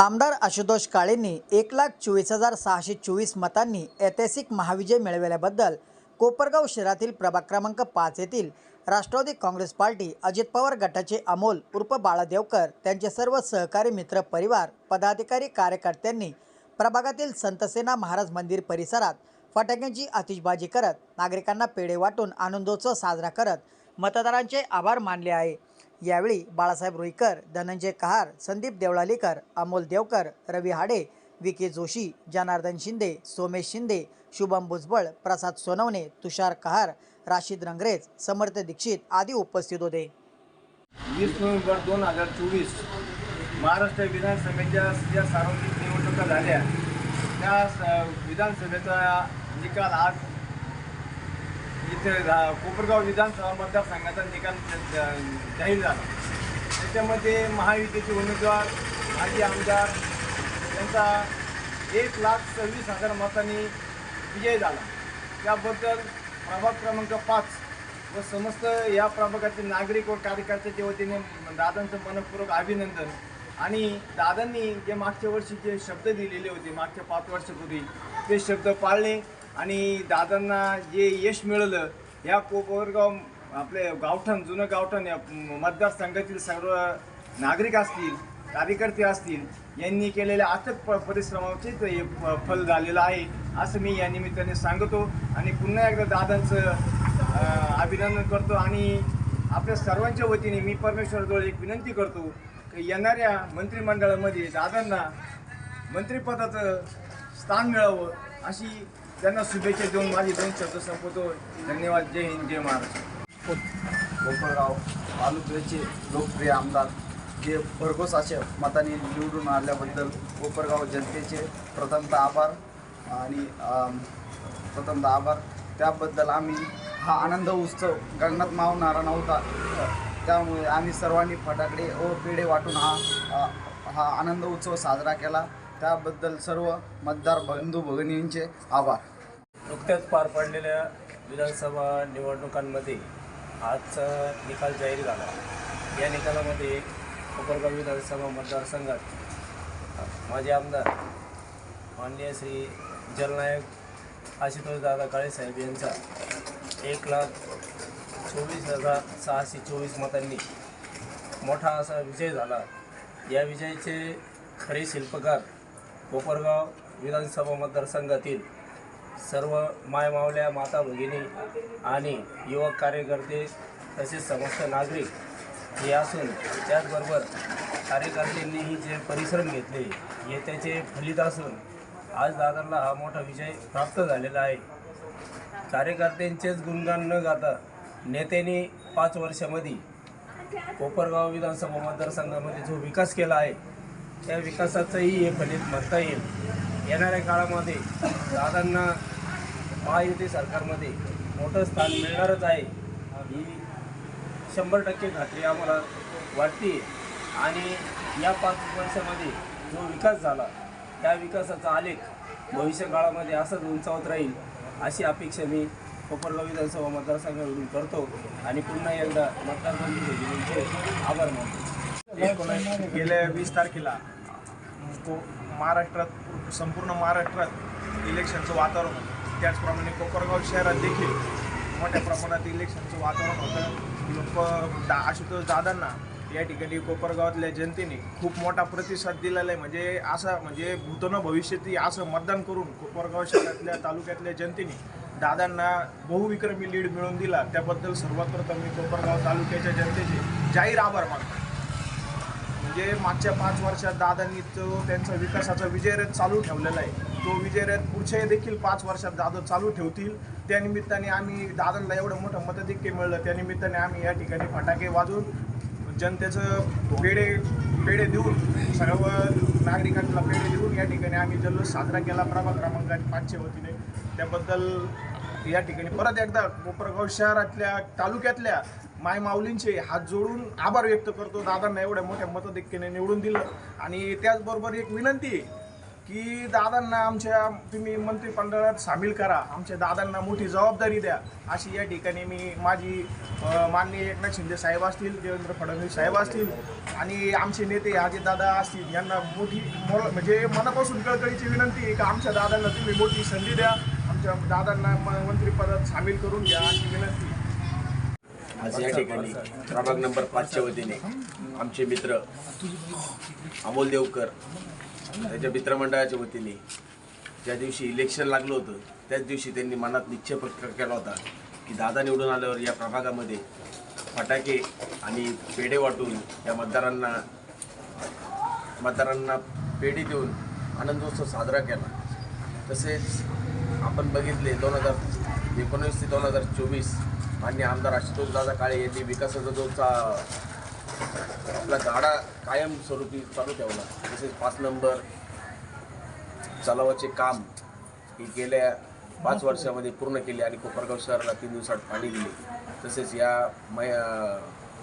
आमदार आशुतोष काळेंनी एक लाख चोवीस हजार सहाशे चोवीस मतांनी ऐतिहासिक महाविजय मिळविल्याबद्दल कोपरगाव शहरातील प्रभाग क्रमांक पाच येथील राष्ट्रवादी काँग्रेस पार्टी अजित पवार गटाचे अमोल उर्फ बाळादेवकर त्यांचे सर्व सहकारी मित्र परिवार पदाधिकारी कार्यकर्त्यांनी प्रभागातील संतसेना महाराज मंदिर परिसरात फटाक्यांची आतिषबाजी करत नागरिकांना पेढे वाटून आनंदोत्सव साजरा करत मतदारांचे आभार मानले आहे. यावेळी बाळासाहेब रुईकर धनंजय कहार संदीप देवळालीकर अमोल देवकर रवी हाडे विके जोशी जनार्दन शिंदे सोमेश शिंदे शुभम भुजबळ प्रसाद सोनवणे तुषार कहार राशीद रंगरेज समर्थ दीक्षित आदी उपस्थित होते. वीस नोव्हेंबर दोन हजार चोवीस महाराष्ट्र विधानसभेच्या ज्या सार्वत्रिक निवडणुका झाल्या. त्या विधानसभेचा निकाल आज इथे कोपरगाव विधानसभा मतदारसंघाचा निकाल जाहीर झाला. त्याच्यामध्ये महायुतीचे उमेदवार माजी आमदार यांचा एक लाख सव्वीस हजार मतांनी विजय झाला. त्याबद्दल प्रभाग क्रमांक पाच व समस्त या प्रभागातील नागरिक व कार्यकर्त्याच्या वतीने दादांचं मनपूर्वक अभिनंदन आणि दादांनी जे मागच्या वर्षी जे शब्द दिलेले होते मागच्या पाच वर्षापूर्वी ते शब्द पाळले आणि दादांना जे यश मिळालं या कोपरगाव आपले गावठण जुनं गावठण या मतदारसंघातील सर्व नागरिक असतील कार्यकर्ते असतील यांनी केलेल्या अथक प परिश्रमाचे ते हे फल झालेलं आहे असं मी या निमित्ताने सांगतो. आणि पुन्हा एकदा दादांचं अभिनंदन करतो आणि आपल्या सर्वांच्या वतीने मी परमेश्वरजवळ एक विनंती करतो की येणाऱ्या मंत्रिमंडळामध्ये दादांना मंत्रिपदाचं स्थान मिळावं अशी त्यांना शुभेच्छा देऊन माझी दोन शब्द संपवतो. धन्यवाद. जय हिंद जय महाराष्ट्र. कोपरगाव तालुक्याचे लोकप्रिय आमदार जे भरघोस असे मताने निवडून आल्याबद्दल कोपरगाव जनतेचे प्रथमतः आभार आणि प्रथमतः आभार. त्याबद्दल आम्ही हा आनंद उत्सव गंगनात मावणारा नव्हता. त्यामुळे आम्ही सर्वांनी फटाकडे व पेढे वाटून हा हा आनंद उत्सव साजरा केला. त्याबद्दल सर्व मतदार बंधू भगिनींचे आभार. नुकत्याच पार पडलेल्या विधानसभा निवडणुकांमध्ये आजचा निकाल जाहीर झाला. या निकालामध्ये कोपरगाव विधानसभा मतदारसंघात माजी आमदार माननीय श्री जलनायक आशुतोष दादा काळेसाहेब यांचा एक लाख चोवीस हजार सहाशे चोवीस मतांनी मोठा असा विजय झाला. या विजयाचे खरे शिल्पकार कोपरगाव विधानसभा मतदारसंघातील सर्व मायमावल्या माता भगिनी आणि युवक कार्यकर्ते तसेच समस्त नागरिक हे असून त्याचबरोबर कार्यकर्त्यांनीही जे परिश्रम घेतले हे त्याचे फलित असून आज दादरला हा मोठा विजय प्राप्त झालेला आहे. कार्यकर्त्यांचेच गुणगान न गाता नेत्यांनी पाच वर्षामध्ये कोपरगाव विधानसभा मतदारसंघामध्ये जो विकास केला आहे त्या विकासाचंही हे फलित म्हणता येईल. येणाऱ्या काळामध्ये दादांना महायुती सरकारमध्ये मोठं स्थान मिळणारच आहे. ही शंभर टक्के खात्री आम्हाला वाटते. आणि या पाच वर्षामध्ये जो विकास झाला त्या विकासाचा आलेख भविष्य काळामध्ये असंच उंचावत राहील अशी अपेक्षा मी कोपरगाव विधानसभा मतदारसंघाकडून करतो. आणि पुन्हा एकदा मतदार आभार मानतो. एकोणीस गेल्या वीस तारखेला को महाराष्ट्रात संपूर्ण महाराष्ट्रात इलेक्शनचं वातावरण होतं. त्याचप्रमाणे कोपरगाव शहरात देखील मोठ्या प्रमाणात इलेक्शनचं वातावरण होतं. लोक दा आशुतोष दादांना या ठिकाणी कोपरगावातल्या जनतेने खूप मोठा प्रतिसाद दिलेला आहे. म्हणजे असं म्हणजे भूतनं भविष्यातील असं मतदान करून कोपरगाव शहरातल्या तालुक्यातल्या जनतेने दादांना बहुविक्रमी लीड मिळवून दिला. त्याबद्दल सर्वात प्रथम मी कोपरगाव तालुक्याच्या जनतेचे जाहीर आभार मानतो. म्हणजे मागच्या पाच वर्षात दादांनी तो त्यांचा विकासाचा विजयरथ चालू ठेवलेला आहे. तो विजयरथ पुढच्या देखील पाच वर्षात दादा चालू ठेवतील. त्या निमित्ताने आम्ही दादांना एवढं मोठं मतधिक्य मिळलं. त्यानिमित्ताने आम्ही या ठिकाणी फटाके वाजवून जनतेचं पेढे पेढे देऊन सर्व नागरिकांना पेढे देऊन या ठिकाणी आम्ही जल्लोष साजरा केला. प्रभाग क्रमांक पाचच्या वतीने. त्याबद्दल या ठिकाणी परत एकदा कोपरगाव शहरातल्या तालुक्यातल्या माय माऊलींचे हात जोडून आभार व्यक्त करतो. दादांना एवढ्या मोठ्या मतधिक्याने निवडून दिलं. आणि त्याचबरोबर एक विनंती आहे की दादांना आमच्या तुम्ही मंत्रिमंडळात सामील करा. आमच्या दादांना मोठी जबाबदारी द्या. अशी या ठिकाणी मी माझी माननीय एकनाथ शिंदे साहेब असतील देवेंद्र फडणवीस साहेब असतील आणि आमचे नेते दादा असतील यांना मोठी म्हणजे मनापासून कळकळीची विनंती आहे का आमच्या दादांना तुम्ही मोठी संधी द्या. आमच्या दादांना म- मंत्रिपदात सामील करून घ्या अशी विनंती आज या ठिकाणी प्रभाग नंबर पाचच्या वतीने आमचे मित्र अमोल देवकर त्याच्या मित्रमंडळाच्या वतीने ज्या दिवशी इलेक्शन लागलं होतं त्याच दिवशी त्यांनी मनात निश्चय प्रकट केला होता की दादा निवडून आल्यावर या प्रभागामध्ये फटाके आणि पेढे वाटून या मतदारांना मतदारांना पेढी देऊन आनंदोत्सव साजरा केला. तसेच आपण बघितले दोन हजार एकोणीस ते दोन हजार चोवीस मान्य आमदार आशुतोष दादा काळे यांनी विकासाचा जो चा आपला गाडा कायमस्वरूपी चालू ठेवला. तसेच पाच नंबर चलावाचे काम हे गेल्या पाच वर्षामध्ये पूर्ण केले आणि कोपरगाव शहराला तीन दिवसात पाणी दिले. तसेच या मै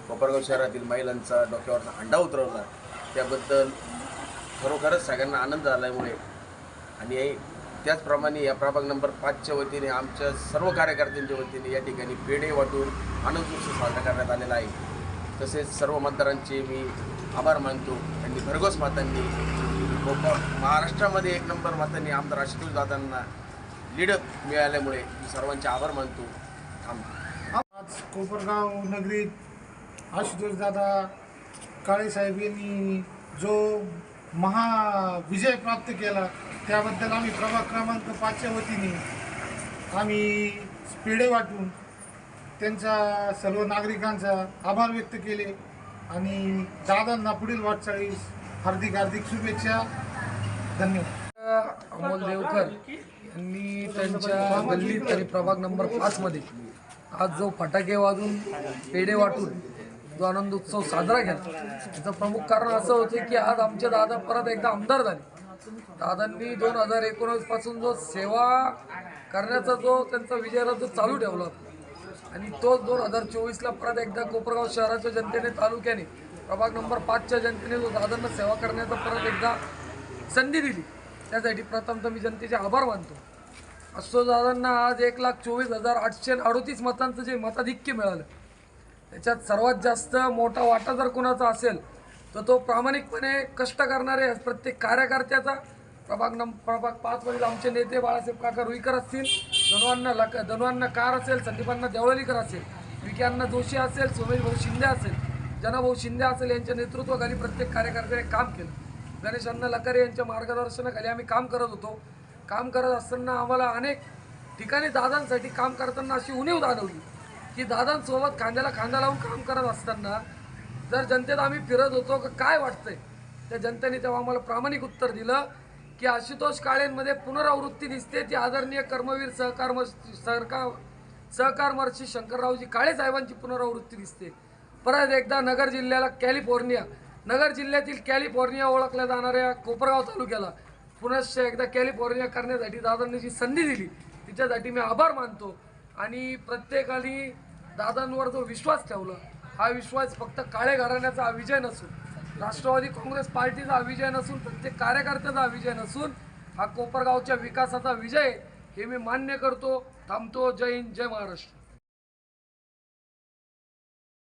कोपरगाव शहरातील महिलांचा डोक्यावरचा अंडा उतरवला. त्याबद्दल खरोखरच सगळ्यांना आनंद झाल्यामुळे आणि त्याचप्रमाणे या प्रभाग नंबर पाचच्या वतीने आमच्या सर्व कार्यकर्त्यांच्या वतीने या ठिकाणी पेढे वाटून आनंदोत्सव साजरा करण्यात आलेला आहे. तसेच सर्व मतदारांचे मी आभार मानतो आणि भरघोस मातांनी कोकण महाराष्ट्रामध्ये एक नंबर मातांनी आमदार आशुतोष दादांना लीड मिळाल्यामुळे मी सर्वांचे आभार मानतो. थांबतो आज कोपरगाव नगरीत आशुतोष दादा काळेसाहेब यांनी जो महाविजय प्राप्त केला त्याबद्दल आम्ही प्रभाग क्रमांक पाचच्या वतीने आम्ही पेढे वाटून त्यांचा सर्व नागरिकांचा आभार व्यक्त केले आणि दादांना पुढील वाटचाळीस हार्दिक हार्दिक शुभेच्छा. धन्यवाद. अमोल देवकर यांनी त्यांच्या गल्लीत आणि प्रभाग नंबर पाचमध्ये आज जो फटाके वाजून पेढे वाटून जो आनंद उत्सव साजरा केला. त्याचं प्रमुख कारण असं होतं की आज आमचे दादा परत एकदा आमदार झाले. दादांनी दोन हजार एकोणीसपासून जो सेवा करण्याचा जो त्यांचा विजयाला जो चालू ठेवला आणि तोच दोन हजार चोवीसला परत एकदा कोपरगाव शहराच्या जनतेने तालुक्याने प्रभाग नंबर पाचच्या जनतेने जो दादांना सेवा करण्याचा परत एकदा संधी दिली. त्यासाठी प्रथम तर मी जनतेचे आभार मानतो. असो दादांना आज एक लाख चोवीस हजार आठशे अडोतीस मतांचं जे मताधिक्य मिळालं त्याच्यात सर्वात जास्त मोठा वाटा जर कोणाचा असेल तर तो प्रामाणिकपणे कष्ट करणारे प्रत्येक कार्यकर्त्याचा प्रभाग नम प्रभाग पाचमधील आमचे नेते बाळासाहेब काका रुईकर असतील धनवांना लक धनवांना कार असेल संदीपांना देवळलीकर असेल विक्यांना जोशी असेल सोमेश भाऊ शिंदे असेल जनाभाऊ शिंदे असेल यांच्या नेतृत्वाखाली प्रत्येक कार्यकर्त्याने काम केलं. गणेशांना लकारे यांच्या मार्गदर्शनाखाली आम्ही काम करत होतो. काम करत असताना आम्हाला अनेक ठिकाणी दादांसाठी काम करताना अशी उणीव जाणवली की दादांसोबत खांद्याला खांदा लावून काम करत असताना जर जनतेत आम्ही फिरत होतो का काय वाटतंय? त्या जनतेने तेव्हा आम्हाला प्रामाणिक उत्तर दिलं की आशुतोष काळेंमध्ये पुनरावृत्ती दिसते. ती आदरणीय कर्मवीर सहकार सरकार सहकारमर्षी शंकररावजी काळे साहेबांची पुनरावृत्ती दिसते. परत एकदा नगर जिल्ह्याला कॅलिफोर्निया नगर जिल्ह्यातील कॅलिफोर्निया ओळखल्या जाणाऱ्या कोपरगाव तालुक्याला पुनश्च एकदा कॅलिफोर्निया करण्यासाठी दादांनी जी संधी दिली. तिच्यासाठी मी आभार मानतो. आणि प्रत्येकाने दादांवर जो विश्वास ठेवला हा विश्वास फक्त काळे घराण्याचा अभिजय विजय नसून राष्ट्रवादी काँग्रेस पार्टीचा अभिजय नसून प्रत्येक कार्यकर्त्याचा अभिजय विजय नसून हा कोपरगावच्या विकासाचा विजय हे मी मान्य करतो. थांबतो. जय हिंद जय महाराष्ट्र.